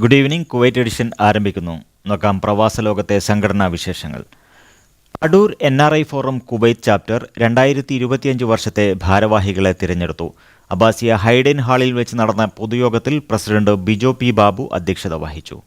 Good evening Kuwait edition ആരംഭിക്കുന്നു. നോക്കാം പ്രവാസ ലോകത്തെ സംഘടനാ വിശേഷങ്ങൾ. Adoor N R I forum Kuwait chapter രണ്ടായിരത്തി ഇരുപത്തിയഞ്ച് വർഷത്തെ ഭാരവാഹികളെ തിരഞ്ഞെടുത്തു. അബാസിയ ഹൈഡൻ ഹാളിൽ വെച്ച് നടന്ന പൊതുയോഗത്തിൽ പ്രസിഡന്റ് ബിജോ പി ബാബു അധ്യക്ഷത വഹിച്ചു.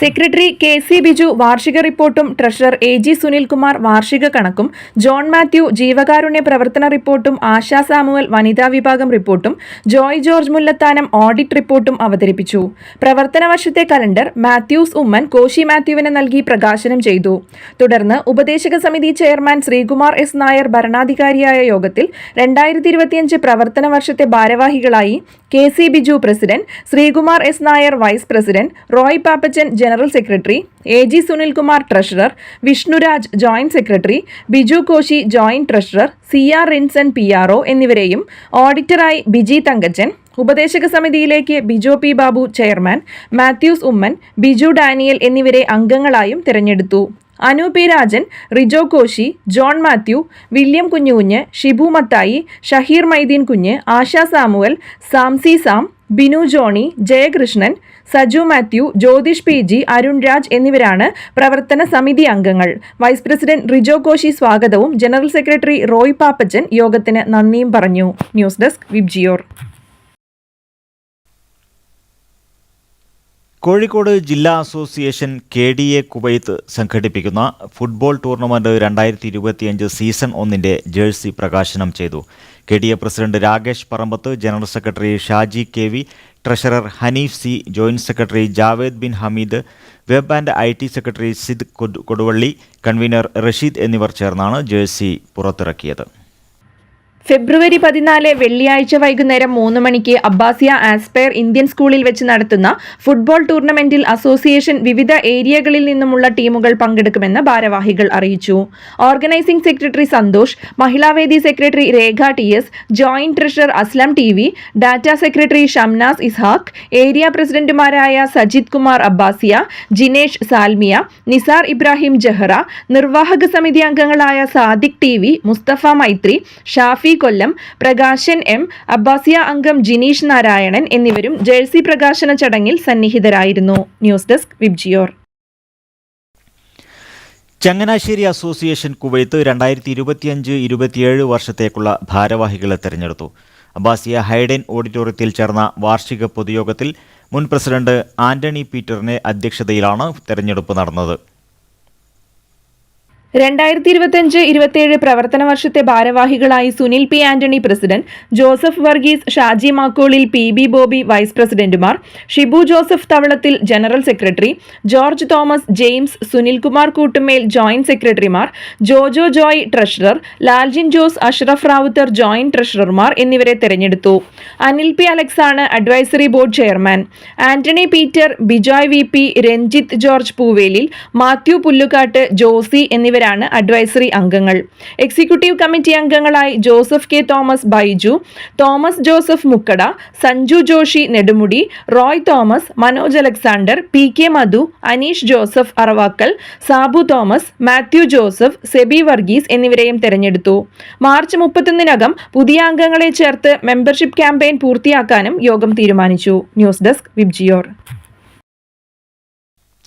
സെക്രട്ടറി കെ സി ബിജു വാർഷിക റിപ്പോർട്ടും ട്രഷറർ എ ജി സുനിൽകുമാർ വാർഷിക കണക്കും ജോൺ മാത്യു ജീവകാരുണ്യ പ്രവർത്തന റിപ്പോർട്ടും ആശാ സാമുവൽ വനിതാ വിഭാഗം റിപ്പോർട്ടും ജോയ് ജോർജ് മുല്ലത്താനം ഓഡിറ്റ് റിപ്പോർട്ടും അവതരിപ്പിച്ചു. പ്രവർത്തന വർഷത്തെ കലണ്ടർ മാത്യൂസ് ഉമ്മൻ കോശി മാത്യുവിന് നൽകി പ്രകാശനം ചെയ്തു. തുടർന്ന് ഉപദേശക സമിതി ചെയർമാൻ ശ്രീകുമാർ എസ് നായർ ഭരണാധികാരിയായ യോഗത്തിൽ രണ്ടായിരത്തി ഇരുപത്തിയഞ്ച് പ്രവർത്തന വർഷത്തെ ഭാരവാഹികളായി K C Biju president Sreekumar S Nair vice president Roy Pappachan general secretary A G Sunilkumar treasurer Vishnuraj joint secretary Biju Koshy joint treasurer C R Rinson P R O എന്നിവരെയും ഓഡിറ്ററായി ബിജി തങ്കച്ചൻ ഉപദേശക സമിതിയിലേക്ക് ബിജോ പി ബാബു ചെയർമാൻ മാത്യൂസ് ഉമ്മൻ ബിജു ഡാനിയൽ എന്നിവരെ അംഗങ്ങളായും തിരഞ്ഞെടുത്തു. Anu P Rajan Rijo Koshy John Mathew William Kunjukunju Shibu Mathai Shaheer Maideen Kunju Asha Samuel Samsy Sam Binu Johnny Jayakrishnan Saju Mathew Jyothish P G Arun Raj എന്നിവരാണ് പ്രവർത്തന സമിതി അംഗങ്ങൾ. വൈസ് പ്രസിഡന്റ് റിജോ കോശി സ്വാഗതവും general secretary Roy Pappachan യോഗത്തിന് നന്ദിയും പറഞ്ഞു. News desk VIBGYOR. Kozhikode ജില്ലാ association K D A Kuwait സംഘടിപ്പിക്കുന്ന ഫുട്ബോൾ ടൂർണമെന്റ് രണ്ടായിരത്തി ഇരുപത്തിയഞ്ച് സീസൺ ഒന്നിന്റെ ജേഴ്സി പ്രകാശനം ചെയ്തു. K D A president Rakesh Parambath general secretary Shaji K V treasurer Haneef C joint secretary Javed Bin Hameed web and I T secretary Sid കൊടു- Koduvally convener Rasheed എന്നിവർ ചേർന്നാണ് jersey പുറത്തിറക്കിയത്. ഫെബ്രുവരി പതിനാല് വെള്ളിയാഴ്ച വൈകുന്നേരം മൂന്ന് മണിക്ക് അബ്ബാസിയ ആസ്പയർ ഇന്ത്യൻ സ്കൂളിൽ വെച്ച് നടത്തുന്ന ഫുട്ബോൾ ടൂർണമെന്റിൽ അസോസിയേഷൻ വിവിധ ഏരിയകളിൽ നിന്നുമുള്ള ടീമുകൾ പങ്കെടുക്കുമെന്ന് ഭാരവാഹികൾ അറിയിച്ചു. Organising secretary Santhosh മഹിളാവേദി secretary Rekha T S joint treasurer Aslam T V data secretary Shamnas Ishaq area പ്രസിഡന്റുമാരായ Sajith Kumar Abbasiya Jinesh Salmiya Nisar Ibrahim Jahra നിർവാഹക സമിതി അംഗങ്ങളായ Sadiq T Mustafa Maithri Shafi Kollam Prakashan M Abbasiya അംഗം ജിനീഷ് നാരായണൻ എന്നിവരും jersey പ്രകാശന ചടങ്ങിൽ സന്നിഹിതരായിരുന്നു. News desk Vibgyor. Changanassery association Kuwait രണ്ടായിരത്തി ഇരുപത്തിയഞ്ച് ഇരുപത്തിയേഴ് വർഷത്തേക്കുള്ള ഭാരവാഹികളെ തെരഞ്ഞെടുത്തു. അബ്ബാസിയ ഹൈഡൻ ഓഡിറ്റോറിയത്തിൽ ചേർന്ന വാർഷിക പൊതുയോഗത്തിൽ മുൻ പ്രസിഡന്റ് ആന്റണി പീറ്ററിന്റെ അധ്യക്ഷതയിലാണ് തെരഞ്ഞെടുപ്പ് നടന്നത്. രണ്ടായിരത്തി ഇരുപത്തിയഞ്ച് ഇരുപത്തിയേഴ് പ്രവർത്തന വർഷത്തെ ഭാരവാഹികളായി Sunil P Antony president Joseph Varghese Shaji Makkolil P B Bobby vice പ്രസിഡന്റുമാർ Shibu Joseph Thavalathil general secretary George Thomas James Sunilkumar Koottumel joint സെക്രട്ടറിമാർ ജോജോ ജോയ് ട്രഷറർ ലാൽജിൻ ജോസ് അഷ്റഫ് റാവുത്തർ ജോയിന്റ് ട്രഷറർമാർ എന്നിവരെ തെരഞ്ഞെടുത്തു. Anil P അലക്സാണ് advisory board chairman. Antony Peter Bijoy V P Ranjith George Poovelil Mathew Pullukattu Josy എന്നിവരാണ് advisory അംഗങ്ങൾ. Executive committee അംഗങ്ങളായി Joseph K Thomas Baiju Thomas Joseph Mukkada Sanju Joshy Nedumudi Roy Thomas Manoj Alexander P K Madhu Aneesh Joseph Aravakkal Sabu Thomas Mathew Joseph Seby Varghese എന്നിവരെയും തെരഞ്ഞെടുത്തു. March മുപ്പത്തൊന്നിനകം പുതിയ അംഗങ്ങളെ ചേർത്ത് membership campaign പൂർത്തിയാക്കാനും യോഗം തീരുമാനിച്ചു. News desk Vibgyor.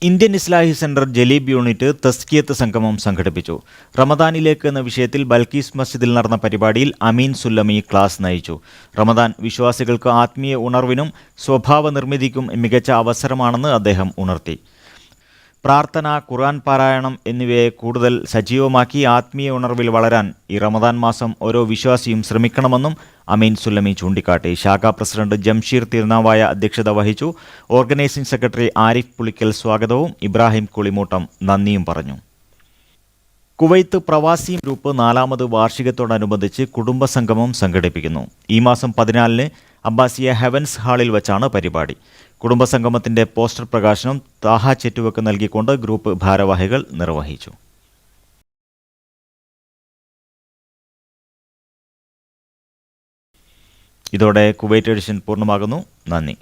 Indian Islahi centre Jleeb unit തസ്കിയത്ത് സംഗമം സംഘടിപ്പിച്ചു. റമദാനിലേക്ക് എന്ന വിഷയത്തിൽ ബൽക്കീസ് മസ്ജിദിൽ നടന്ന പരിപാടിയിൽ അമീൻ സുല്ലമി ക്ലാസ് നയിച്ചു. റമദാൻ വിശ്വാസികൾക്ക് ആത്മീയ ഉണർവിനും സ്വഭാവ നിർമ്മിതിക്കും മികച്ച അവസരമാണെന്ന് അദ്ദേഹം ഉണർത്തി. പ്രാർത്ഥന ഖുർആൻ പാരായണം എന്നിവയെ കൂടുതൽ സജീവമാക്കി ആത്മീയ ഉണർവിൽ വളരാൻ ഈ റമദാൻ മാസം ഓരോ വിശ്വാസിയും ശ്രമിക്കണമെന്നും അമീൻ സുല്ലമി ചൂണ്ടിക്കാട്ടി. ശാഖാ പ്രസിഡന്റ് ജംഷീർ തിരുനാവായ അധ്യക്ഷത വഹിച്ചു. ഓർഗനൈസിംഗ് സെക്രട്ടറി ആരിഫ് പുളിക്കൽ സ്വാഗതവും ഇബ്രാഹിം കുളിമൂട്ടം നന്ദിയും പറഞ്ഞു. കുവൈത്ത് പ്രവാസി ഗ്രൂപ്പ് നാലാമത് വാർഷികത്തോടനുബന്ധിച്ച് കുടുംബസംഗമം സംഘടിപ്പിക്കുന്നു. ഈ മാസം പതിനാലിന് അബ്ബാസിയ ഹെവൻസ് ഹാളിൽ വച്ചാണ് പരിപാടി. കുടുംബസംഗമത്തിന്റെ പോസ്റ്റർ പ്രകാശനം താഹ ചെറ്റുവക്ക് നൽകിക്കൊണ്ട് ഗ്രൂപ്പ് ഭാരവാഹികൾ നിർവഹിച്ചു. ഇതോടെ കുവൈറ്റ് എഡിഷൻ പൂർണമാകുന്നു. നന്ദി.